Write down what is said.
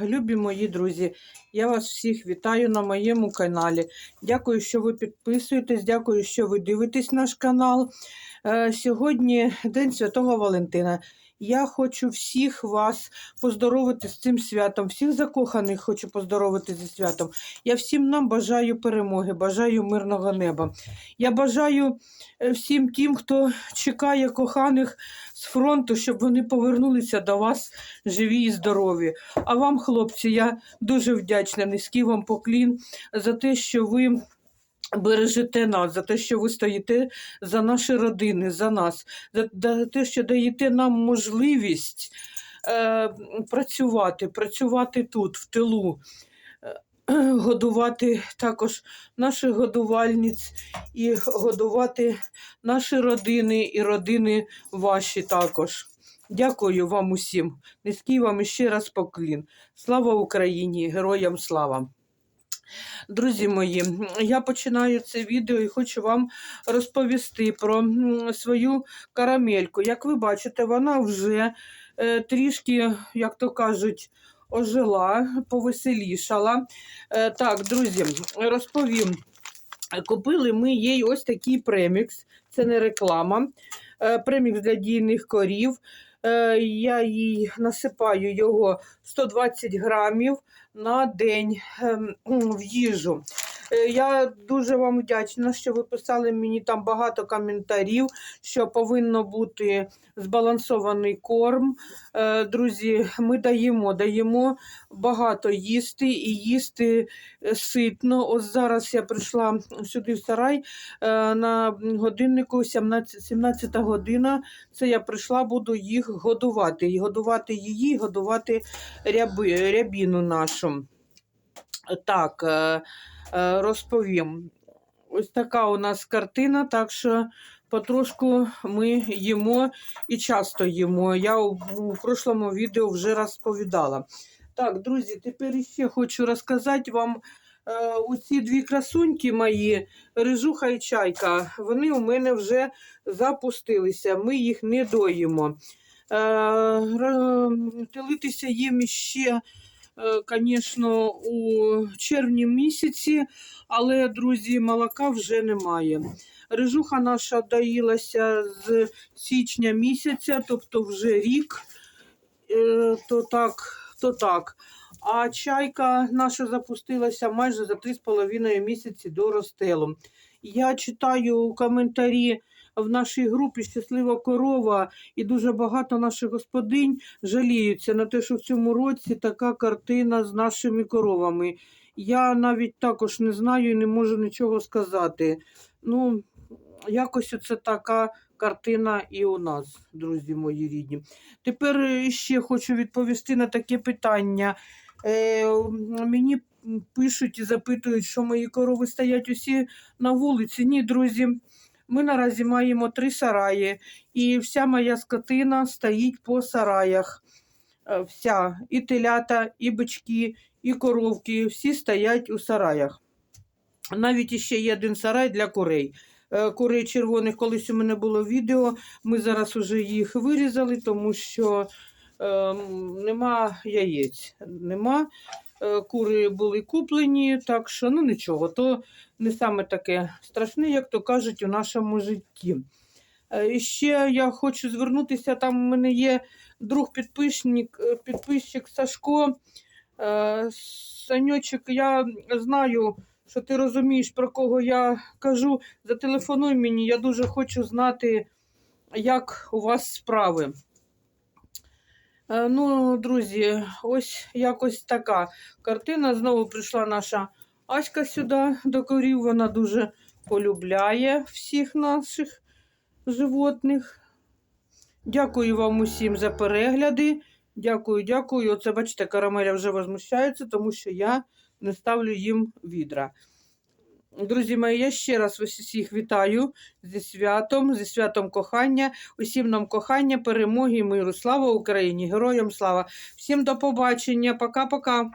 Любі мої друзі, я вас всіх вітаю на моєму каналі. Дякую, що ви підписуєтесь, дякую, що ви дивитесь наш канал. Е, Сьогодні День Святого Валентина. Я хочу всіх вас поздоровити з цим святом, всіх закоханих хочу поздоровити зі святом. Я всім нам бажаю перемоги, бажаю мирного неба. Я бажаю е, всім тим, хто чекає коханих з фронту, щоб вони повернулися до вас живі і здорові. А вам, хлопці, я дуже вдячна, низький вам поклін за те, що ви. Бережете нас за те, що ви стоїте за наші родини, за нас, за, те, що даєте нам можливість е, працювати, працювати тут, в тилу, е, годувати також наших годувальниць і годувати наші родини і родини ваші також. Дякую вам усім. Низький вам іще раз поклін. Слава Україні! Героям слава! Друзі мої, я починаю це відео і хочу вам розповісти про свою карамельку. Як ви бачите, вона вже е, трішки, як то кажуть, ожила, повеселішала. Е, так, друзі, розповім. Купили ми їй ось такий премікс, це не реклама. Е, Премікс для дійних корів. Е, Я їй насипаю його 120 грамів на день ем, в їжу. Е, Я дуже вам вдячна, що ви писали мені там багато коментарів, що повинно бути збалансований корм. Е, Друзі, ми даємо, даємо багато їсти і їсти е, ситно. Ось зараз я прийшла сюди в сарай на годиннику 17, 17 година. Це я прийшла, буду їх годувати. І годувати її, годувати ряби, рябіну нашу. Так, розповім. Ось така у нас картина, так що потрошку ми їмо і часто їмо. Я у, у прошлому відео вже розповідала. Так, друзі, тепер ще хочу розказати вам е, оці дві красуньки мої, рижуха і чайка. Вони у мене вже запустилися, ми їх не доїмо. Е, Телитися їм ще звісно, у червні місяці, але, друзі, молока вже немає. Рижуха наша доїлася з січня місяця, тобто вже рік, Е, то так, то так. А чайка наша запустилася майже за 3,5 місяці до розстелу. Я читаю коментарі в нашій групі Щаслива корова і дуже багато наших господинь жаліються на те, що в цьому році така картина з нашими коровами. Я навіть також не знаю і не можу нічого сказати. Ну, якось оце така картина і у нас, друзі мої рідні. Тепер е, ще хочу відповісти на таке питання. Е, мені пишуть і запитують, що мої корови стоять усі на вулиці. Ні, друзі. Ми наразі маємо три сараї, і вся моя скотина стоїть по сараях. Е, Вся, і телята, і бички, і коровки, всі стоять у сараях. Навіть іще є один сарай для курей. Е, Курей червоних колись у мене було відео. Ми зараз вже їх вирізали, тому що е, нема яєць. Нема. Е, Кури були куплені, так що ну нічого, то не саме таке страшне, як то кажуть, у нашому житті. Е, І ще я хочу звернутися, там у мене є друг підписник, е, підписчик Сашко. Саньочек, я знаю, що ти розумієш, про кого я кажу. Зателефонуй мені, я дуже хочу знати, як у вас справи. Е, Ну, друзі, ось якось така картина. Знову прийшла наша Аська сюди до корів. Вона дуже полюбляє всіх наших животних. Дякую вам усім за перегляди. Дякую, дякую. Оце, бачите, карамеля вже возмущається, тому що я не ставлю їм відра. Друзі мої, я ще раз усіх вітаю зі святом, зі святом кохання. Усім нам кохання, перемоги миру. Слава Україні! Героям слава! Всім до побачення. Пока-пока.